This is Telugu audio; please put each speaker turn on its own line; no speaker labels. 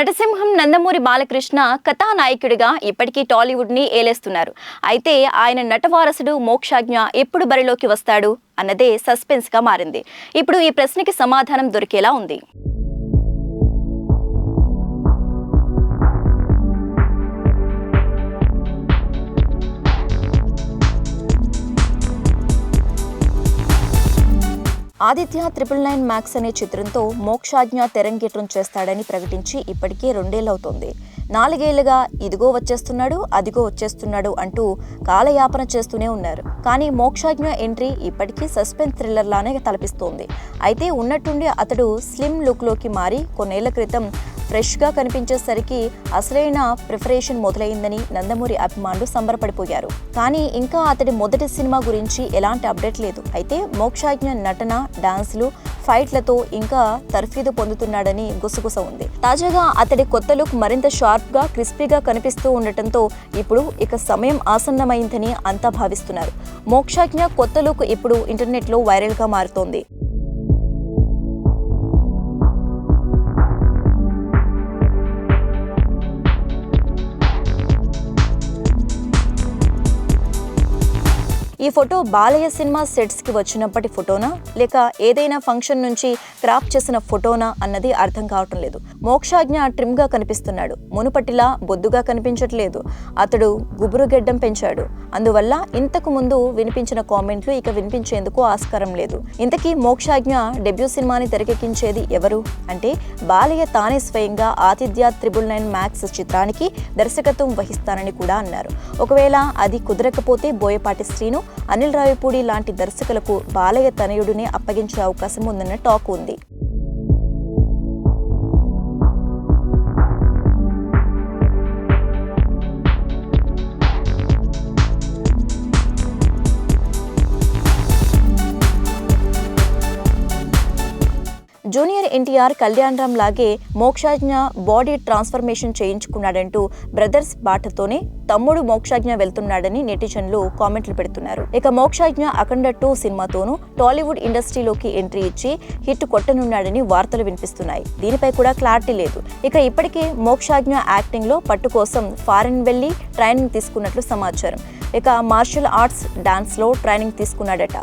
నటసింహం నందమూరి బాలకృష్ణ కథానాయకుడిగా ఇప్పటికీ టాలీవుడ్ని ఏలేస్తున్నారు. అయితే ఆయన నటవారసుడు మోక్షాజ్ఞ ఎప్పుడు బరిలోకి వస్తాడు అన్నదే సస్పెన్స్గా మారింది. ఇప్పుడు ఈ ప్రశ్నకి సమాధానం దొరికేలా ఉంది. ఆదిత్య త్రిపుల్ నైన్ మ్యాక్స్ అనే చిత్రంతో మోక్షాజ్ఞ తెరంగేట్రం చేస్తాడని ప్రకటించి ఇప్పటికే రెండేళ్ళవుతోంది నాలుగేళ్ళుగా ఇదిగో వచ్చేస్తున్నాడు అదిగో వచ్చేస్తున్నాడు అంటూ కాలయాపన చేస్తూనే ఉన్నారు. కానీ మోక్షాజ్ఞ ఎంట్రీ ఇప్పటికీ సస్పెన్స్ థ్రిల్లర్ లానే తలపిస్తోంది. అయితే ఉన్నట్టుండి అతడు స్లిమ్ లుక్లోకి మారి కొన్నేళ్ళ క్రితం ఫ్రెష్గా కనిపించేసరికి అసలైన ప్రిపరేషన్ మొదలైందని నందమూరి అభిమానులు సంబరపడిపోయారు. కానీ ఇంకా అతడి మొదటి సినిమా గురించి ఎలాంటి అప్డేట్ లేదు. అయితే మోక్షాజ్ఞ నటన డాన్సులు ఫైట్లతో ఇంకా తర్ఫీదు పొందుతున్నాడని గుసగుస ఉంది. తాజాగా అతడి కొత్త లుక్ మరింత షార్ప్గా క్రిస్పీగా కనిపిస్తూ ఉండటంతో ఇప్పుడు ఇక సమయం ఆసన్నమైందని అంతా భావిస్తున్నారు. మోక్షాజ్ఞ కొత్త లుక్ ఇప్పుడు ఇంటర్నెట్లో వైరల్గా మారుతోంది. ఈ ఫోటో బాలయ్య సినిమా సెట్స్కి వచ్చినప్పటి ఫోటోనా? లేక ఏదైనా ఫంక్షన్ నుంచి క్రాప్ చేసిన ఫోటోనా? అన్నది అర్థం కావటం లేదు. మోక్షాజ్ఞ ట్రిమ్గా కనిపిస్తున్నాడు. మునుపటిలా బొద్దుగా కనిపించట్లేదు. అతడు గుబురు గెడ్డం పెంచాడు. అందువల్ల ఇంతకు ముందు వినిపించిన కామెంట్లు ఇక వినిపించేందుకు ఆస్కారం లేదు. ఇంతకీ మోక్షాజ్ఞ డెబ్యూ సినిమాని తెరకెక్కించేది ఎవరు? అంటే బాలయ్య తానే స్వయంగా ఆతిథ్య త్రిబుల్ నైన్ మ్యాక్స్ చిత్రానికి దర్శకత్వం వహిస్తానని కూడా అన్నారు. ఒకవేళ అది కుదరకపోతే బోయపాటి శ్రీను అనిల్ రావిపూడి లాంటి దర్శకులకు బాలయ్య తనయుడిని అప్పగించే అవకాశం ఉందన్న టాక్ ఉంది. జూనియర్ ఎన్టీఆర్ కళ్యాణ్ రామ్ లాగే మోక్షాజ్ఞ బాడీ ట్రాన్స్ఫర్మేషన్ చేయించుకున్నాడంటూ బ్రదర్స్ బాటతోనే తమ్ముడు మోక్షాజ్ఞ వెళ్తున్నాడని నెటిజన్లు కామెంట్లు పెడుతున్నారు. ఇక మోక్షాజ్ఞ అఖండ టూ సినిమాతోనూ టాలీవుడ్ ఇండస్ట్రీలోకి ఎంట్రీ ఇచ్చి హిట్ కొట్టనున్నాడని వార్తలు వినిపిస్తున్నాయి. దీనిపై కూడా క్లారిటీ లేదు. ఇక ఇప్పటికే మోక్షాజ్ఞ యాక్టింగ్లో పట్టు కోసం ఫారెన్ వెళ్ళి ట్రైనింగ్ తీసుకున్నట్లు సమాచారం. ఇక మార్షల్ ఆర్ట్స్ డాన్స్లో ట్రైనింగ్ తీసుకున్నాడట.